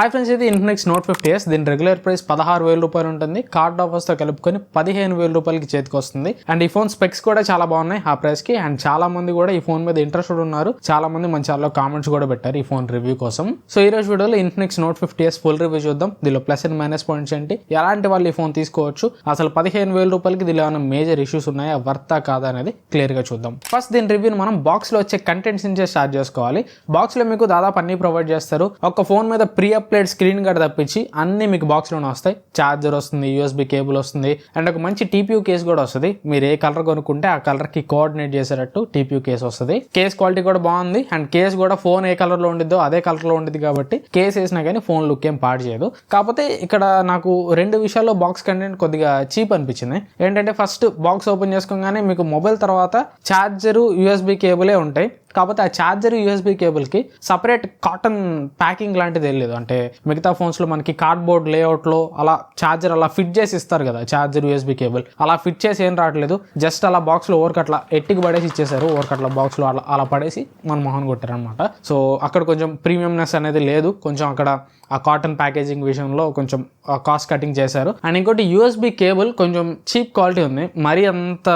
Hi friends ఇది Infinix note fifty S దీని regular price పదహారు వేల రూపాయలు ఉంటుంది. కార్డ్ ఆఫర్స్తో కలుపుకొని పదిహేను వేల రూపాయలకి చేతికి వస్తుంది. అండ్ ఈ ఫోన్ స్పెక్స్ కూడా చాలా బాగున్నాయి ఆ ప్రైస్కి. అండ్ చాలా మంది కూడా ఈ ఫోన్ మీద ఇంట్రెస్టెడ్ ఉన్నారు. చాలా మంది మన ఛానల్లో కామెంట్స్ కూడా పెట్టారు ఈ ఫోన్ రివ్యూ కోసం. సో ఈ రోజు వీడియోలో Infinix Note fifty S full review చూద్దాం. దీనిలో ప్లస్ అండ్ మైనస్ పాయింట్స్ ఏంటి? ఎలాంటి వాళ్ళు ఈ ఫోన్ తీసుకోవచ్చు? అసలు పదిహేను వేల రూపాయలకి దీనిలో ఏమైనా మేజర్ ఇష్యూస్ ఉన్నాయా? వర్తా కాదా అనేది క్లియర్గా చూద్దాం. ఫస్ట్ దీని రివ్యూని మనం బాక్స్లో వచ్చే కంటెంట్స్ నుంచే స్టార్ట్ చేసుకోవాలి. బాక్స్లో మీకు దాదాపు అన్ని ప్రొవైడ్ చేస్తారు. ఒక ఫోన్ మీద pre applied screen guard తప్పించి అన్ని మీకు బాక్స్లోనే వస్తాయి. చార్జర్ వస్తుంది యూఎస్బి కేబుల్ వస్తుంది అండ్ ఒక మంచి టీపీయూ కేస్ కూడా వస్తుంది. మీరు ఏ కలర్ కొనుక్కుంటే ఆ కలర్కి కోఆర్డినేట్ చేసేటట్టు టీపీయూ కేస్ వస్తుంది. కేస్ క్వాలిటీ కూడా బాగుంది అండ్ కేస్ కూడా ఫోన్ ఏ కలర్లో ఉండిద్దో అదే కలర్లో ఉండిద్ది కాబట్టి కేస్ వేసినా కానీ ఫోన్ లుక్ ఏం పాడు చేయదు. కాకపోతే ఇక్కడ నాకు రెండు విషయాల్లో బాక్స్ కంటెంట్ కొద్దిగా చీప్ అనిపించింది. ఏంటంటే ఫస్ట్ బాక్స్ ఓపెన్ చేసుకోగానే మీకు మొబైల్ తర్వాత ఛార్జరు యూఎస్బి కేబులే ఉంటాయి. కాకపోతే ఆ ఛార్జర్ యూఎస్బి కేబుల్కి సపరేట్ కాటన్ ప్యాకింగ్ లాంటిది వెళ్ళలేదు అంటే మిగతా ఫోన్స్లో మనకి కార్డ్బోర్డ్ లేఅవుట్లో అలా ఛార్జర్ అలా ఫిట్ చేసి ఇస్తారు కదా ఛార్జర్ యూఎస్బి కేబుల్. అలా ఫిట్ చేసి ఏం రావట్లేదు. జస్ట్ అలా బాక్స్లో ఓవర్కి అట్లా ఎట్టికి పడేసి ఇచ్చేసారు. ఓవర్కి బాక్స్లో అలా అలా పడేసి మన మొహన్ కొట్టారనమాట సో అక్కడ కొంచెం ప్రీమియంనెస్ అనేది లేదు. కొంచెం అక్కడ ఆ కాటన్ ప్యాకేజింగ్ విషయంలో కొంచెం కాస్ట్ కటింగ్ చేశారు. అండ్ ఇంకోటి యూఎస్బి కేబుల్ కొంచెం చీప్ క్వాలిటీ ఉంది. మరీ అంత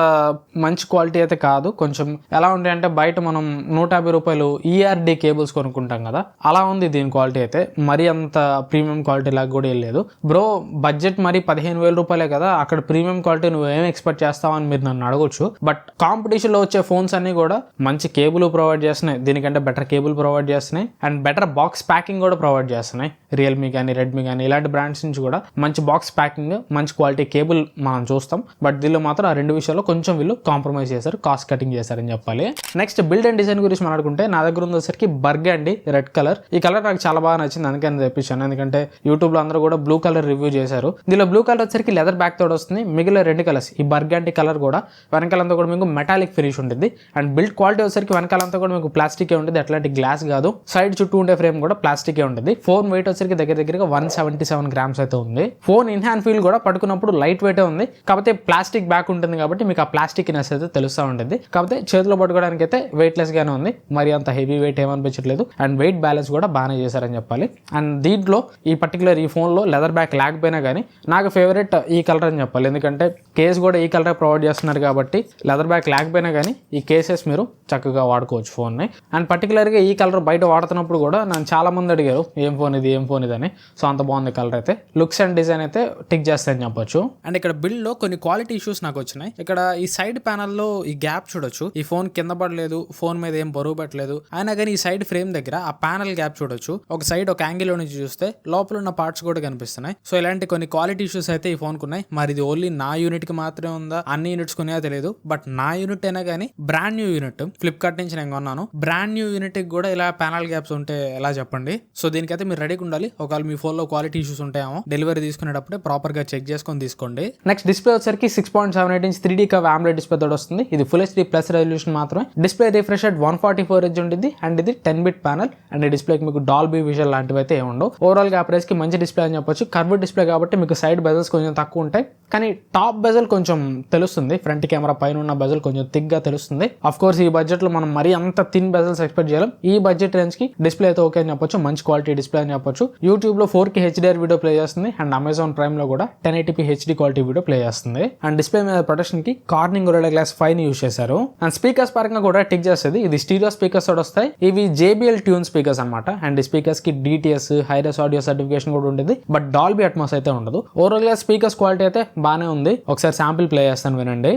మంచి క్వాలిటీ అయితే కాదు. కొంచెం ఎలా ఉంటాయి అంటే బయట మనం నూట యాభై రూపాయలు ఈఆర్డి కేబుల్స్ కొనుక్కుంటాం కదా. అలా ఉంది దీని క్వాలిటీ అయితే. మరీ అంత ప్రీమియం క్వాలిటీ లాగా కూడా వెళ్ళలేదు బ్రో బడ్జెట్ మరి పదిహేను వేల రూపాయలే కదా. అక్కడ ప్రీమియం క్వాలిటీ నువ్వు ఏం ఎక్స్పెక్ట్ చేస్తావని మీరు నన్ను అడగొచ్చు. బట్ కాంపిటీషన్లో వచ్చే ఫోన్స్ అన్ని కూడా మంచి కేబుల్ ప్రొవైడ్ చేస్తున్నాయి. దీనికంటే బెటర్ కేబుల్ ప్రొవైడ్ చేస్తున్నాయి. అండ్ బెటర్ బాక్స్ ప్యాకింగ్ కూడా ప్రొవైడ్ చేస్తున్నాయి. రియల్మీ కానీ రెడ్మీ కానీ ఇలాంటి బ్రాండ్స్ నుంచి కూడా మంచి బాక్స్ ప్యాకింగ్ మంచి క్వాలిటీ కేబుల్ మనం చూస్తాం. బట్ దీనిలో మాత్రం ఆ రెండు విషయాల్లో కొంచెం వీళ్ళు కాంప్రమైజ్ చేశారు కాస్ట్ కటింగ్ చేశారని చెప్పాలి. నెక్స్ట్ బిల్డ్ అండ్ డిజైన్ గురించి మాట్లాడుకుంటే నా దగ్గర ఉండేసరికి బర్గ్ అండి రెడ్ కలర్. ఈ కలర్ నాకు చాలా బాగా నచ్చింది అందుకే తెప్పించాను. ఎందుకంటే యూట్యూబ్లో అందరూ కూడా బ్లూ కలర్ రివ్యూ చేశారు. దీనిలో బ్లూ కలర్ వచ్చేసరికి లెదర్ బ్యాక్ తోడు వస్తుంది మిగిలిన రెండు కలర్స్ ఈ బర్గంటి కలర్ కూడా వెనకాలంతా కూడా మీకు మెటాలిక్ ఫినిష్ ఉంటుంది. అండ్ బిల్డ్ క్వాలిటీ వచ్చేసరికి వెనకాలంతా కూడా మీకు ప్లాస్టికే ఉంటుంది అట్లాంటి గ్లాస్ కాదు. సైడ్ చుట్టూ ఉండే ఫ్రేమ్ కూడా ప్లాస్టికే ఉంటుంది. ఫోన్ వెయిట్ వచ్చేసరికి దగ్గర దగ్గరగా వన్ సెవెంటీ సెవెన్ గ్రామ్స్ అయితే ఉంది. ఫోన్ ఇన్ హ్యాండ్ ఫీల్ కూడా పట్టుకున్నప్పుడు లైట్ వెయిట్ ఉంది. కాకపోతే ప్లాస్టిక్ బ్యాక్ ఉంటుంది కాబట్టి మీకు ఆ ప్లాస్టిక్ నెస్ అయితే తెలుస్తూ ఉంటుంది. కాకపోతే చేతిలో పట్టుకోవడానికి అయితే వెయిట్ లెస్ ఉంది. మరి అంత హెవీ వెయిట్ ఏమనిపించట్లేదు. అండ్ వెయిట్ బ్యాలెన్స్ కూడా బాగానే చేశారని చెప్పాలి. అండ్ దీంట్లో ఈ పర్టికులర్ ఈ ఫోన్లో లెదర్ బ్యాక్ లేకపోయినా కానీ నాకు ఫేవరెట్ ఈ కలర్ అని చెప్పాలి. ఎందుకంటే కేస్ కూడా ఈ కలర్ ప్రొవైడ్ చేస్తున్నారు కాబట్టి లెదర్ బ్యాక్ లేకపోయినా కానీ ఈ కేసెస్ మీరు చక్కగా వాడుకోవచ్చు ఫోన్ని అండ్ పర్టికులర్గా ఈ కలర్ బయట వాడుతున్నప్పుడు కూడా నన్ను చాలా మంది అడిగారు ఏం ఫోన్ ఇది? ఏం ఫోన్ ఇది? అని. సో అంత బాగుంది కలర్ అయితే. లుక్స్ అండ్ డిజైన్ అయితే టిక్ చేస్తాయని చెప్పొచ్చు. అండ్ ఇక్కడ బిల్డ్లో కొన్ని క్వాలిటీ ఇష్యూస్ నాకు వచ్చినాయి. ఇక్కడ ఈ సైడ్ ప్యానల్లో ఈ గ్యాప్ చూడొచ్చు. ఈ ఫోన్ కింద పడలేదు ఫోన్ మీద ఏం బరువు పెట్టలేదు. అయినా కానీ ఈ సైడ్ ఫ్రేమ్ దగ్గర ఆ ప్యానల్ గ్యాప్ చూడొచ్చు. ఒక సైడ్ ఒక యాంగిల్లో నుంచి చూస్తే లోపల ఉన్న పార్ట్స్ కూడా కనిపిస్తున్నాయి. సో ఇలాంటి కొన్ని క్వాలిటీ ఇష్యూస్ అయితే ఈ ఫోన్ ఉన్నాయి మరి ఇది ఓన్లీ నా యూనిట్కి మాత్రమే ఉందా? అన్ని యూనిట్స్ కొనేదో తెలియదు. బట్ నా యూనిట్ అయినా కానీ బ్రాండ్ న్యూ యూనిట్ ఫ్లిప్కార్ట్ నుంచి నేను కొన్నాను. బ్రాండ్ న్యూ యూనిట్కి కూడా ఇలా ప్యానల్ గ్యాప్స్ ఉంటే ఎలా చెప్పండి? సో దీనికైతే మీరు రెడీగా ఉండాలి. ఒకవేళ మీ ఫోన్లో క్వాలిటీ ఇష్యూస్ ఉంటాయేమో డెలివరీ తీసుకునేటప్పుడే ప్రాపర్గా చెక్ చేసుకొని తీసుకోండి. నెక్స్ట్ డిస్ప్లే వచ్చరికి six point seven eight inch three D కవ్ AMOLED display తోడు వస్తుంది. ఇది ఫుల్ హెచ్డీ ప్లస్ రెజల్యూషన్ మాత్రమే. Display refresh at one forty four H ఉంటుంది అండ్ ఇది టెన్ బిట్ ప్యానల్ అండ్ డిస్ప్లేకి మీకు డాల్బీ విజువల్ లాంటివి అయితే ఉండవు. ఓవరాల్గా ఆ ప్రైస్కి మంచి డిస్ప్లే అని చెప్పొచ్చు. కర్వ్ డిస్ప్లే కాబట్టి మీకు సైడ్ బెజల్స్ కొంచెం తక్కువ ఉంటాయి. కానీ టాప్ బెజల్ కొంచెం తెలుస్తుంది. ఫ్రంట్ కెమెరా పైన ఉన్న బెజల్ కొంచెం థిక్గా తెలుస్తుంది. అఫ్ కోర్స్ ఈ బడ్జెట్లో మనం మరీ అంత థిన్ బెజల్స్ ఎక్స్పెక్ట్ చేయలేం. ఈ బడ్జెట్ రేంజ్కి డిస్ప్లే అయితే ఓకే అని చెప్పొచ్చు. మంచి క్వాలిటీ డిస్ప్లే అని చెప్పొచ్చు. యూట్యూబ్లో ఫోర్కి హెచ్డిఆర్ వీడియో ప్లే చేస్తుంది. అండ్ అమెజాన్ ప్రైమ్లో కూడా ten eighty P HD quality video play చేస్తుంది. అండ్ డిస్ప్లే మీద ప్రొటెక్షన్కి Corning Gorilla glass five use చేశారు. అండ్ స్పీకర్స్ పరంగా కూడా టిక్ చేస్తుంది ఇది స్టీరియో స్పీకర్స్ తోటి వస్తాయి. ఇవి జేబిఎల్ ట్యూన్ స్పీకర్స్ అనమాట అండ్ ఈ స్పీకర్స్కి DTS hi res audio certification కూడా ఉంటుంది బట్ డాల్బీ అట్మాస్ అయితే ఉండదు. ఓవరాల్గా స్పీకర్స్ క్వాలిటీ అయితే బాగానే ఉంది. ఒకసారి శాంపిల్ ప్లే చేస్తాను వినండి.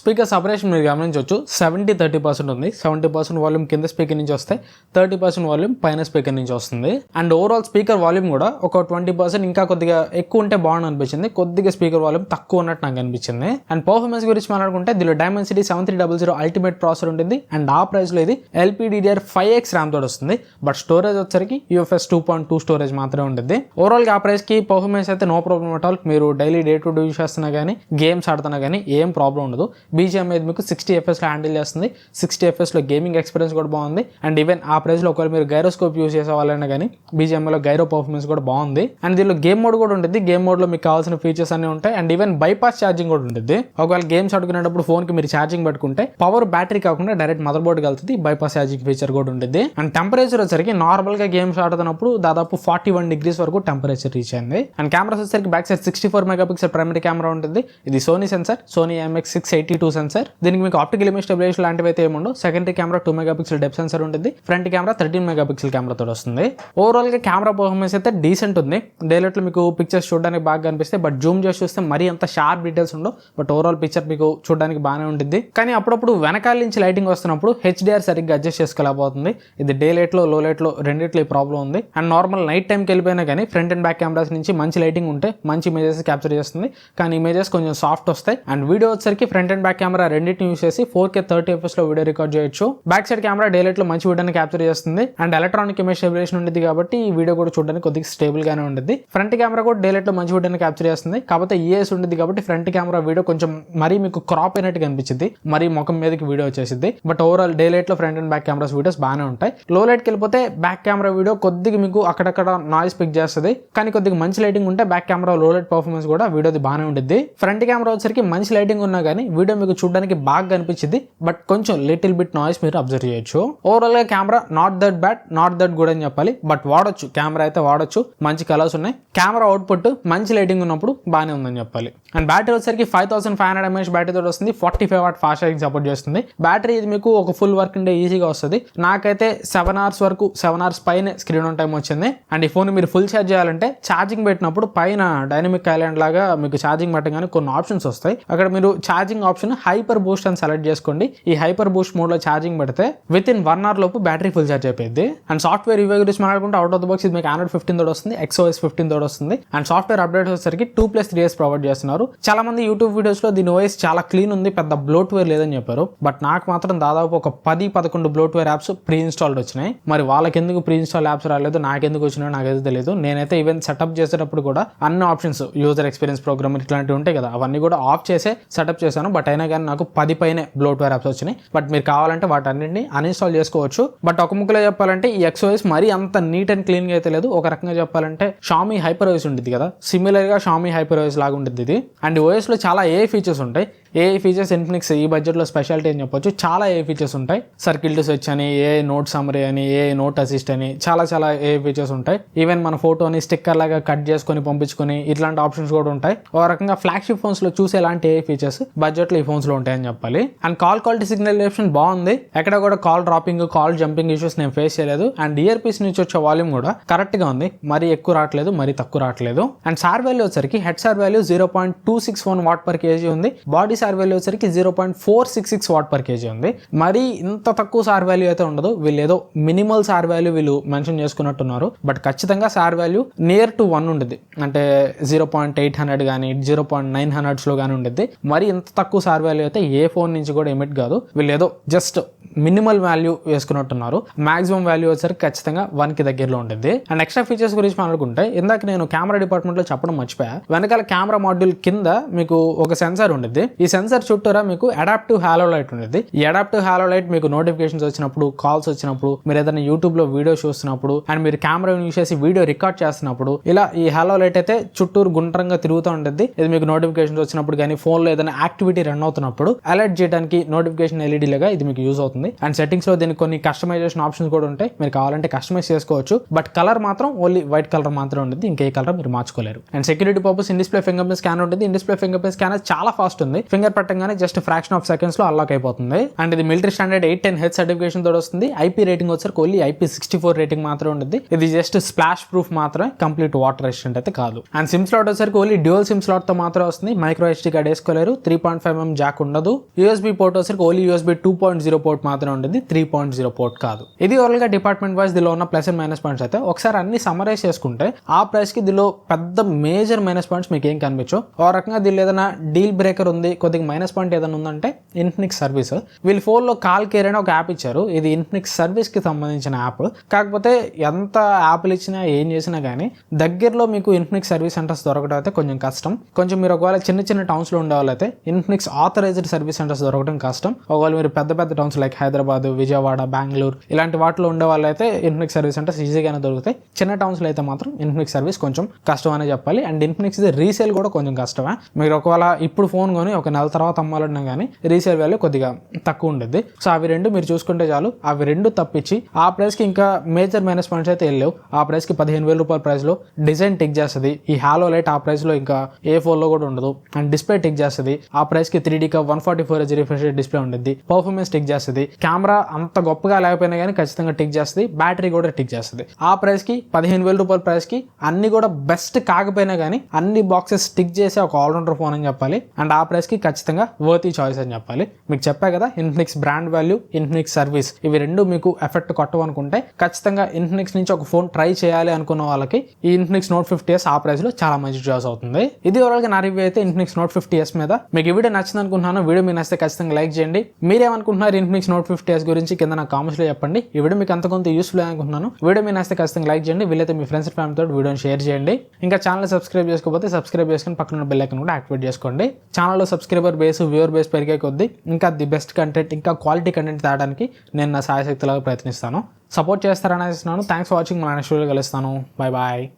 స్పీకర్ సపరేషన్ మీరు గమనించవచ్చు. సెవెంటీ థర్టీ పర్సెంట్ ఉంది. సెవెంటీ పర్సెంట్ వాల్యూమ్ కింద స్పీకర్ నుంచి వస్తాయి. థర్టీ పర్సెంట్ వాల్యూమ్ పైన స్పీకర్ నుంచి వస్తుంది. అండ్ ఓవరాల్ స్పీకర్ వాల్యూమ్ కూడా ఒక ట్వంటీ పర్సెంట్ ఇంకా కొద్దిగా ఎక్కువ ఉంటే బాగుంది అనిపించింది. కొద్దిగా స్పీకర్ వాల్యూమ్ తక్కువ ఉన్నట్టు నాకు అనిపించింది. అండ్ పర్ఫార్మెన్స్ గురించి మాట్లాడుకుంటే దీనిలో Dimensity seven three double zero ultimate processor ఉంటుంది. అండ్ ఆ ప్రైస్లో ఇది ఎల్పీడీడీఆర్ ఫైవ్ ఎక్స్ ర్యామ్ తోటి వస్తుంది. బట్ స్టోరేజ్ వచ్చరికి UFS two point two storage మాత్రమే ఉంటుంది. ఓవరాల్గా ఆ ప్రైస్కి పర్ఫార్మెన్స్ అయితే నో ప్రాబ్లమ్ అట్ ఆల్ మీరు daily day to day use చేస్తున్నా కానీ గేమ్స్ ఆడుతున్నా కానీ ఏం ప్రాబ్లం ఉండదు. బీజిఎం అనేది మీకు సిక్స్టీ ఎఫ్ఎస్లో హ్యాండిల్ చేస్తుంది. సిక్స్టీ ఎఫ్ఎస్లో గేమింగ్ ఎక్స్పీరియన్స్ కూడా బాగుంది. అండ్ ఈవెన్ ఆ ప్రైస్లో ఒకవేళ మీరు గైరోస్కోప్ యూస్ చేసేవాళ్ళైనా కానీ బీజిఎంలో గైరో పర్ఫార్మెన్స్ కూడా బాగుంది. అండ్ దీనిలో గేమ్ మోడ్ కూడా ఉంటుంది. గేమ్ మోడ్లో మీకు కావాల్సిన ఫీచర్స్ అన్ని ఉంటాయి. అండ్ ఈవెన్ బైపాస్ ఛార్జింగ్ కూడా ఉంటుంది. ఒకవేళ గేమ్స్ ఆడుకునేటప్పుడు ఫోన్కి మీరు ఛార్జింగ్ పెట్టుకుంటే పవర్ బ్యాటరీ కాకుండా డైరెక్ట్ మదర్ బోర్డ్ వెళ్తుంది. బైపాస్ ఛార్జింగ్ ఫీచర్ కూడా ఉంటుంది. అండ్ టెంపరేచర్ వచ్చరికి నార్మల్గా గేమ్స్ ఆడుతున్నప్పుడు దాదాపు ఫార్టీ వన్ డిగ్రీస్ వరకు టెంపరేచర్ రీచ్ అయింది. అండ్ కెమెరాస్ వచ్చేసరికి back side sixty four megapixel primary camera ఉంటుంది ఇది Sony sensor Sony MX six eighty two sensor. దీనికి మీకు ఆప్టికల్ ఇమేజ్ స్టెబిలైజేషన్ లాంటివి అయితే ఏముండవు. Secondary camera two megapixel depth sensor ఉంటుంది. ఫ్రంట్ కెమెరా థర్టీన్ మెగాపిక్సెల్ కెమెరాతో వస్తుంది. ఓవరాల్గా కెమెరా పర్ఫార్మెన్స్ అయితే డీసెంట్ ఉంది. డైలైట్లో మీకు పిక్చర్స్ చూడడానికి బాగా కనిపిస్తాయి బట్ జూమ్ చేసి చూస్తే మరీ అంత షార్ప్ డీటెయిల్స్ ఉండవు. బట్ ఓవరాల్ పిక్చర్ మీకు చూడడానికి బాగానే ఉంటుంది. కానీ అప్పుడప్పుడు వెనకాల నుంచి లైటింగ్ వస్తున్నప్పుడు హెచ్డిఆర్ సరిగ్గా అడ్జస్ట్ చేసుకోలేకపోతుంది. ఇది డే లైట్లో లో లైట్లో రెండిట్లో ఈ ప్రాబ్లం ఉంది. అండ్ నార్మల్ నైట్ టైంకి వెళ్ళిపోయినా కానీ ఫ్రంట్ అండ్ బ్యాక్ కెమెరాస్ నుంచి మంచి లైటింగ్ ఉంటే మంచి ఇమేజెస్ క్యాప్చర్ చేస్తుంది. కానీ ఇమేజెస్ కొంచెం సాఫ్ట్ వస్తాయి. అండ్ వీడియో వచ్చేసరికి front and back back camera రెండింటిని యూస్ చేసి ఫోర్ కే థర్టీ ఎఫ్ఎస్లో వీడియో రికార్డ్ చేయొచ్చు. బ్యాక్ సైడ్ కెమెరా డైలైట్లో మంచి వీడియోని క్యాప్చర్ చేస్తుంది. అండ్ ఎలక్ట్రానిక్ ఇమేజ్ స్టెబిలేషన్ ఉండేది కాబట్టి ఈ వీడియో కూడా చూడడానికి కొద్దిగా స్టేబుల్ గానే ఉంటుంది ఫ్రంట్ కెమెరా కూడా డైలైట్లో మంచి వీడియోని క్యాప్చర్ చేస్తుంది. కాకపోతే ఈఎస్ ఉంటుంది కాబట్టి ఫ్రంట్ కెమెరా వీడియో కొంచెం మరీ మీకు క్రాప్ అయినట్టు కనిపించింది మరి ముఖం మీదకి వీడియో వచ్చేసింది. But overall డైలైట్లో front and back cameras videos బాగానే ఉంటాయి. లో లైట్కి వెళ్ళిపోతే బ్యాక్ కెమెరా వీడియో కొద్దిగా మీకు అక్కడక్కడ నాయిస్ పిక్ చేస్తుంది. కానీ కొద్దిగా మంచి లైటింగ్ ఉంటే back camera low light performance కూడా వీడియోది బాగానే ఉంటుంది ఫ్రంట్ కెమెరా వచ్చరికి మంచి లైటింగ్ ఉన్నా కానీ వీడియో మీకు చూడడానికి బాగా కనిపించింది బట్ కొంచెం లిటిల్ బిట్ నాయిస్ మీరు అబ్జర్వ్ చేయొచ్చు. ఓవరాల్గా camera not that bad not that good అని చెప్పాలి బట్ వాడొచ్చు. కెమెరా అయితే వాడొచ్చు. మంచి కలర్స్ ఉన్నాయి. కెమెరా అవుట్పుట్ మంచి లైటింగ్ ఉన్నప్పుడు బాగానే ఉందని చెప్పాలి. అండ్ బ్యాటరీ వచ్చేసరికి five thousand five hundred MS battery తోటి వస్తుంది. Forty five watt fast charging support చేస్తుంది. బ్యాటరీ ఇది మీకు ఒక ఫుల్ వర్క్ డే ఈజీగా వస్తుంది. నాకైతే సెవెన్ అవర్స్ వరకు సెవెన్ అవర్స్ పైన స్క్రీన్ ఆన్ టైం వచ్చింది. అండ్ ఈ ఫోన్ మీరు ఫుల్ ఛార్జ్ చేయాలంటే ఛార్జింగ్ పెట్టినప్పుడు పైన డైనమిక్ ఐలాండ్ లాగా మీకు ఛార్జింగ్ పెట్టగానే కొన్ని ఆప్షన్స్ వస్తాయి. అక్కడ మీరు ఛార్జింగ్ ఆప్షన్ హైపర్ బూస్ట్ అని సెలెక్ట్ చేసుకోండి. ఈ హైపర్ బూస్ట్ మోడ్లో ఛార్జింగ్ పెడితే విత్ ఇన్ వన్ అవర్ లోపు బ్యాటరీ ఫుల్ ఛార్జ్ అయిపోయింది అండ్ సాఫ్ట్వేర్ రివ్యూ గురించి మాట్లాడుకుంటే అవుట్ ఆఫ్ ద బాక్స్ ఇది మీకు ఆండ్రాయిడ్ ఫిఫ్టీన్ తోడు వస్తుంది ఎక్స్ఓఎస్ ఫిఫ్టీన్ తోడు వస్తుంది. అండ్ సాఫ్ట్వేర్ అప్డేట్ వచ్చేసరికి two plus three years provide చేస్తున్నారు. చాలా మంది యూట్యూబ్ వీడియోస్లో దీని ఓఎస్ చాలా క్లీన్ ఉంది పెద్ద బ్లోట్వేర్ లేదని చెప్పారు. బట్ నాకు మాత్రం దాదాపు ఒక పది పదకొండు బ్లోట్వేర్ యాప్స్ ప్రీ ఇన్స్టాల్డ్ వచ్చినాయి. మరి వాళ్ళకి ఎందుకు ప్రీ ఇన్స్టాల్ యాప్స్ రాలేదు నాకెందుకు వచ్చినాయో నాకైతే తెలియదు నేనైతే ఈవెన్ సెటప్ చేసేటప్పుడు కూడా అన్ని ఆప్షన్స్ యూజర్ ఎక్స్పీరియన్స్ ప్రోగ్రామ్ ఇట్లాంటివి ఉంటాయి కదా అవన్నీ కూడా ఆఫ్ చేసే సెటప్ చేశాను. బట్ అయినా కానీ నాకు పది పైనే బ్లోట్వేర్ యాప్స్ వచ్చినాయి. బట్ మీరు కావాలంటే వాటన్నింటిని అన్ఇన్స్టాల్ చేసుకోవచ్చు. బట్ ఒక ముక్కలో చెప్పాలంటే ఈ ఎక్స్ఓఎస్ మరీ అంత నీట్ అండ్ క్లీన్గా అయితే లేదు. ఒక రకంగా చెప్పాలంటే షామీ హైపర్ ఓఎస్ ఉంటుంది కదా. సిమిలర్గా షామీ హైపర్ ఓఎస్ లాగా ఉంటుంది ఇది. అండ్ ఓఎస్లో చాలా ఏ ఫీచర్స్ ఉంటాయి. ఏ ఫీచర్స్ ఇన్ఫినిక్స్ ఈ బడ్జెట్లో స్పెషాలిటీ అని చెప్పొచ్చు. చాలా ఏ ఫీచర్స్ ఉంటాయి. సర్కిల్ టు స్విచ్ అని ఏ నోట్ సమరీ అని ఏ నోట్ అసిస్ట్ అని చాలా చాలా ఏ ఫీచర్స్ ఉంటాయి. ఈవెన్ మన ఫోటోని స్టిక్కర్ లాగా కట్ చేసుకొని పంపించుకొని ఇట్లాంటి ఆప్షన్స్ కూడా ఉంటాయి. ఒక రకంగా ఫ్లాగ్షిప్ ఫోన్స్లో చూసే ఎలాంటి ఏ ఫీచర్స్ బడ్జెట్లో ఈ ఫోన్స్లో ఉంటాయని చెప్పాలి. And call quality signal option బాగుంది. ఎక్కడ కూడా call dropping call jumping issues నేను ఫేస్ చేయలేదు. అండ్ ఇయర్ పీస్ నుంచి వచ్చే వాల్యూమ్ కూడా కరెక్ట్గా ఉంది. మరీ ఎక్కువ రావట్లేదు మరీ తక్కువ రావట్లేదు. అండ్ సార్ వాల్యూ వచ్చరికి head SAR value zero point two six one watt per KG ఉంది. బాడీ సార్ వాల్యూ వచ్చరికి zero point four six six watt per KG ఉంది. మరి ఇంత తక్కువ సార్ వాల్యూ అయితే ఉండదు. వీళ్ళు ఏదో మినిమల్ సార్ వాల్యూ వీళ్ళు మెన్షన్ చేసుకున్నట్టున్నారు. బట్ ఖచ్చితంగా SAR value near to one ఉండేది అంటే జీరో పాయింట్ ఎయిట్ హండ్రెడ్ కానీ జీరో పాయింట్ నైన్ హండ్రెడ్స్లో కానీ ఉండేది మరి ఇంత తక్కువ సార్ వాల్యూ అయితే ఏ ఫోన్ నుంచి కూడా ఎమిట్ కాదు. వీళ్ళు ఏదో జస్ట్ మినిమల్ వాల్యూ వేసుకున్నట్టున్నారు. మాక్సిమం వాల్యూ వచ్చేసరికి ఖచ్చితంగా వన్కి దగ్గరలో ఉంటుంది అండ్ ఎక్స్ట్రా ఫీచర్స్ గురించి మాట్లాడుకుంటే ఇందాక నేను కెమెరా డిపార్ట్మెంట్లో చెప్పడం మర్చిపోయా. వెనకాల కెమెరా మాడ్యూల్ కింద మీకు ఒక సెన్సార్ ఉంటుంది ఈ సెన్సార్ చుట్టూరా మీకు అడాప్టివ్ హాలో లైట్ ఉంటుంది. ఈ అడాప్టివ్ హాలో లైట్ మీకు నోటిఫికేషన్స్ వచ్చినప్పుడు కాల్స్ వచ్చినప్పుడు మీరు ఏదైనా యూట్యూబ్లో వీడియో చూస్తున్నప్పుడు అండ్ మీరు కెమెరా యూస్ చేసి వీడియో రికార్డ్ చేస్తున్నప్పుడు ఇలా ఈ హాలో లైట్ అయితే చుట్టూరు గుండ్రంగా తిరుగుతూ ఉంటుంది. ఇది మీకు నోటిఫికేషన్స్ వచ్చినప్పుడు కానీ ఫోన్లో ఏదైనా యాక్టివిటీ రన్ అవుతున్నప్పుడు అలర్ట్ చేయడానికి నోటిఫికేషన్ ఎల్ఈడి లాగా ఇది మీకు యూజ్ అవుతుంది. అండ్ సెట్టింగ్స్లో దీనికి కొన్ని కస్టమైజేషన్ ఆప్షన్స్ కూడా ఉంటాయి. మీరు కావాలంటే కస్టమైజ్ చేసుకోవచ్చు. బట్ కలర్ మాత్రం ఓన్లీ వైట్ కలర్ మాత్రం ఉంటుంది. ఇంకే కలర్ మీరు మార్చుకోలేరు. And security purpose in display finger print scan ఉంటుంది. In display finger print scanner చాలా ఫాస్ట్ ఉంది. ఫింగర్ పెట్టగానే జస్ట్ ఫ్రాక్షన్ ఆఫ్ సెకండ్స్లో అన్లాక్ అయిపోతుంది. అండ్ ఇది military standard eight ten H certification తోటి వస్తుంది. ఐపీ రేటింగ్ వచ్చరికి only IP sixty four rating మాత్రమే ఉంటుంది ఇది జస్ట్ స్ప్లాష్ ప్రూఫ్ మాత్రమే కంప్లీట్ వాటర్ రెసిస్టెంట్ అయితే కాదు. అండ్ సిమ్ స్లాట్ వచ్చరికి ఓన్లీ డ్యూయల్ సిమ్ స్లాట్తో మాత్రం వస్తుంది. మైక్రో హెచ్డీ కార్డ్ వేసుకోలేరు. Three point five MM jack ఉండదు. యూఎస్బీ పోర్ట్ వచ్చరికి only USB two point zero port మాత్రమే ఉంటుంది త్రీ పాయింట్ జీరో పోర్ట్ కాదు. ఇది ఓవరాల్గా డిపార్ట్మెంట్ వైజ్ దీనిలో ఉన్న ప్లస్ అండ్ మైనస్ పాయింట్స్ అయితే. ఒకసారి అన్ని సమరైజ్ చేసుకుంటే ఆ ప్రైస్కి దీనిలో పెద్ద మేజర్ మైనస్ పాయింట్స్ మీకు ఏం కనిపించవు. ఓ రకంగా దీనిలో ఏదైనా డీల్ బ్రేకర్ ఉంది. కొద్దిగా మైనస్ పాయింట్ ఏదైనా ఉందంటే ఇన్ఫినిక్స్ సర్వీస్ వీళ్ళు ఫోన్లో కాల్ కేర్ అని ఒక యాప్ ఇచ్చారు. ఇది ఇన్ఫినిక్స్ సర్వీస్కి సంబంధించిన యాప్ కాకపోతే ఎంత యాప్లు ఇచ్చినా ఏం చేసినా కానీ దగ్గరలో మీకు ఇన్ఫినిక్స్ సర్వీస్ సెంటర్స్ దొరకడం అయితే కొంచెం కష్టం. కొంచెం మీరు ఒకవేళ చిన్న చిన్న టౌన్స్లో ఉండేవాళ్ళైతే ఇన్ఫినిక్స్ ఆథరైజ్డ్ సర్వీస్ సెంటర్స్ దొరకడం కష్టం. ఒకవేళ మీరు పెద్ద పెద్ద టౌన్స్ లైక్ హైదరాబాద్ విజయవాడ బెంగళూరు ఇలాంటి వాటిలో ఉండే వాళ్ళైతే ఇన్ఫినిక్స్ సర్వీస్ సెంటర్స్ ఈజీగానే దొరుకుతాయి. చిన్న టౌన్స్లో అయితే మాత్రం ఇన్ఫినిక్స్ సర్వీస్ కొంచెం కష్టం అనే చెప్పాలి. అండ్ ఇన్ఫినిక్స్ రీసేల్ కూడా కొంచెం కష్టమే. మీరు ఒకవేళ ఇప్పుడు ఫోన్ కొని ఒక నెల తర్వాత అమ్మాలన్నా కానీ రీసేల్ వాల్యూ కొద్దిగా తక్కువ ఉంటుంది సో అవి రెండు మీరు చూసుకుంటే చాలు. అవి రెండు తప్పించి ఆ ప్రైస్కి ఇంకా మేజర్ మైనస్ పాయింట్స్ అయితే వెళ్ళలేవు ఆ ప్రైస్కి పదిహేను వేల రూపాయల ప్రైస్లో డిజైన్ టిక్ చేస్తుంది. ఈ హాలో లైట్ ఆ ప్రైస్లో ఇంకా ఏ ఫోన్లో కూడా ఉండదు. అండ్ డిస్ప్లే టిక్ చేస్తుంది. ఆ ప్రైస్కి three D one forty four H refresh display ఉంటుంది పర్ఫార్మెన్స్ టిక్ చేస్తుంది. కెమెరా అంత గొప్పగా లేకపోయినా కానీ ఖచ్చితంగా టిక్ చేస్తుంది. బ్యాటరీ కూడా టిక్ చేస్తుంది. ఆ ప్రైస్కి పదిహేను వేల రూపాయల ప్రైస్కి అన్ని కూడా బెస్ట్ కాకపోయినా కానీ అన్ని బాక్సెస్ టిక్ చేసే ఒక ఆల్రౌండర్ ఫోన్ అని చెప్పాలి. అండ్ ఆ ప్రైస్కి ఖచ్చితంగా వర్తీ చాయిస్ అని చెప్పాలి. మీకు చెప్పా కదా Infinix brand value Infinix service ఇవి రెండు మీకు ఎఫెక్ట్ కొట్టవనుకుంటే ఖచ్చితంగా ఇన్ఫినిక్స్ నుంచి ఒక ఫోన్ ట్రై చేయాలి అనుకున్న వాళ్ళకి ఈ ఇన్ఫినిక్స్ నోట్ ఫిఫ్టీ ఎస్ ఆ ప్రైస్లో చాలా మంచి చాయిస్ అవుతుంది. ఇది ఓవరాల్గా నా రివ్యూ అయితే ఇన్ఫినిక్స్ నోట్ ఫిఫ్టీ ఎస్ మీద. మీకు ఈ వీడియో నచ్చింది అనుకుంటున్నాను వీడియో మీకు నచ్చితే ఖచ్చితంగా లైక్ చేయండి. మీరేమనుకుంటున్నారు ఇన్ఫినిక్స్ నోట్ ఫిఫ్టీ ఎస్ గురించి? కింద నా కామెంట్స్లో చెప్పండి. ఈ వీడియో మీకు అంత కొంత యూస్ఫుల్ అనుకుంటున్నాను. వీడియో మీకు నచ్చితే ఖచ్చితంగా లైక్ చేయండి. వీళ్ళైతే మీ ఫ్రెండ్స్ ఫ్యామిలీ తోటి వీడియోని షేర్ చేయండి. ఇంకా ఛానల్ సబ్స్క్రైబ్ చేసుకోకపోతే సబ్స్క్రైబ్ చేసుకుని పక్కన బెల్ ఐకన్ కూడా యాక్టివేట్ చేసుకోండి. ఛానల్లో సబ్స్క్రైబర్ బేస్ వ్యూవర్ బేస్ పెరిగే కొద్దీ ఇంకా ది బెస్ట్ కంటెంట్ ఇంకా క్వాలిటీ కంటెంట్ తేడానికి నేను నా సాయశక్తిలాగా ప్రయత్నిస్తాను. సపోర్ట్ చేస్తారని థ్యాంక్స్ ఫర్ వాచింగ్ మన నెక్స్ట్ వీడియో కలుస్తాను. Bye bye